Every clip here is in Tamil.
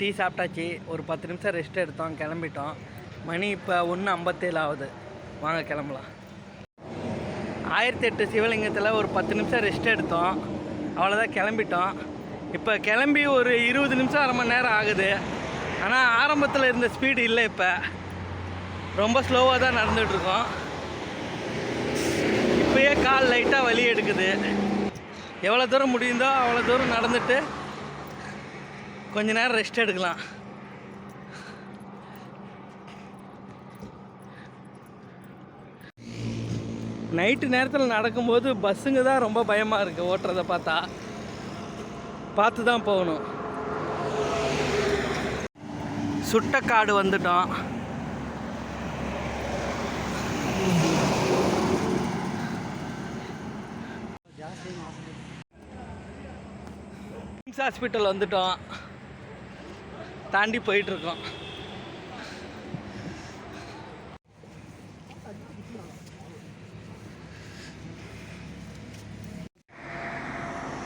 டீ சாப்பிட்டாச்சு. ஒரு பத்து நிமிஷம் ரெஸ்ட் எடுத்தோம் கிளம்பிட்டோம். மணி இப்போ ஒன்று ஐம்பத்தேழு ஆகுது. வாங்க கிளம்பலாம். ஆயிரத்தி எட்டு சிவலிங்கத்தில் ஒரு பத்து நிமிஷம் ரெஸ்ட் எடுத்தோம். அவ்வளோதான் கிளம்பிட்டோம். இப்போ கிளம்பி ஒரு இருபது நிமிஷம் அரை மணி நேரம் ஆகுது. ஆனால் ஆரம்பத்தில் இருந்த ஸ்பீடு இல்லை இப்போ. ரொம்ப ஸ்லோவாக தான் நடந்துகிட்ருக்கோம் இப்போயே கால் லைட்டாக வலி எடுக்குது. எவ்வளோ தூரம் முடியுதோ அவ்வளோ தூரம் நடந்துட்டு கொஞ்ச நேரம் ரெஸ்ட் எடுக்கலாம். நைட்டு நேரத்தில் நடக்கும்போது பஸ்ஸுங்க தான் ரொம்ப பயமாக இருக்குது ஓட்டுறதை பார்த்தா. பார்த்து தான் போகணும். சுட்டக்காடு வந்துட்டோம். ஹாஸ்பிட்டல் வந்துட்டோம். தாண்டி போயிட்டுருக்கோம்.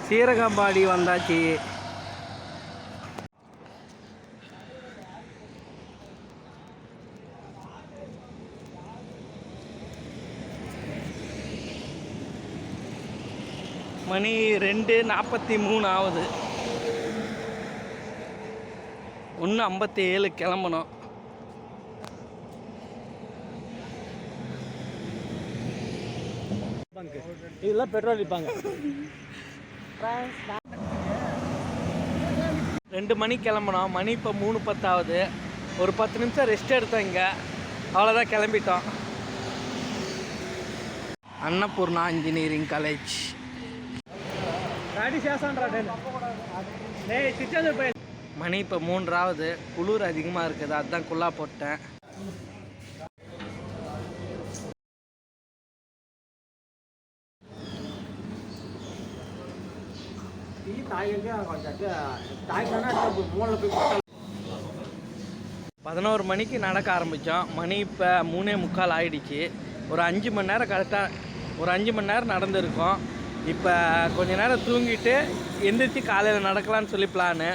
சீரகம்பாடி வந்தாச்சு. மணி ரெண்டு நாற்பத்தி மூணு ஆகுது. ஒன்று ஐம்பத்தி ஏழு கிளம்பணும். இதெல்லாம் பெட்ரோல் விற்பாங்க ரெண்டு மணி கிளம்பணும் மணி இப்போ மூணு பத்தாவது. ஒரு பத்து நிமிஷம் ரெஸ்ட் எடுத்தோம் இங்கே. அவ்வளோதான் கிளம்பிட்டோம். அன்னபூர்ணா இன்ஜினியரிங் காலேஜ் மணி இப்போ மூன்றாவது. குளிர் அதிகமாக இருக்குது. அதுதான் குல்லா போட்டேன். பதினோரு மணிக்கு நடக்க ஆரம்பித்தோம் மணி இப்போ மூணே முக்கால் ஆயிடுச்சு. ஒரு அஞ்சு மணி நேரம் கரெக்டாக ஒரு அஞ்சு மணி நேரம் நடந்திருக்கோம். இப்போ கொஞ்சம் நேரம் தூங்கிட்டு எந்திரிச்சு காலையில் நடக்கலான்னு சொல்லி பிளானு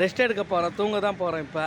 ரெஸ்ட் எடுக்க போகிறேன் தூங்க தான் போகிறேன் இப்போ.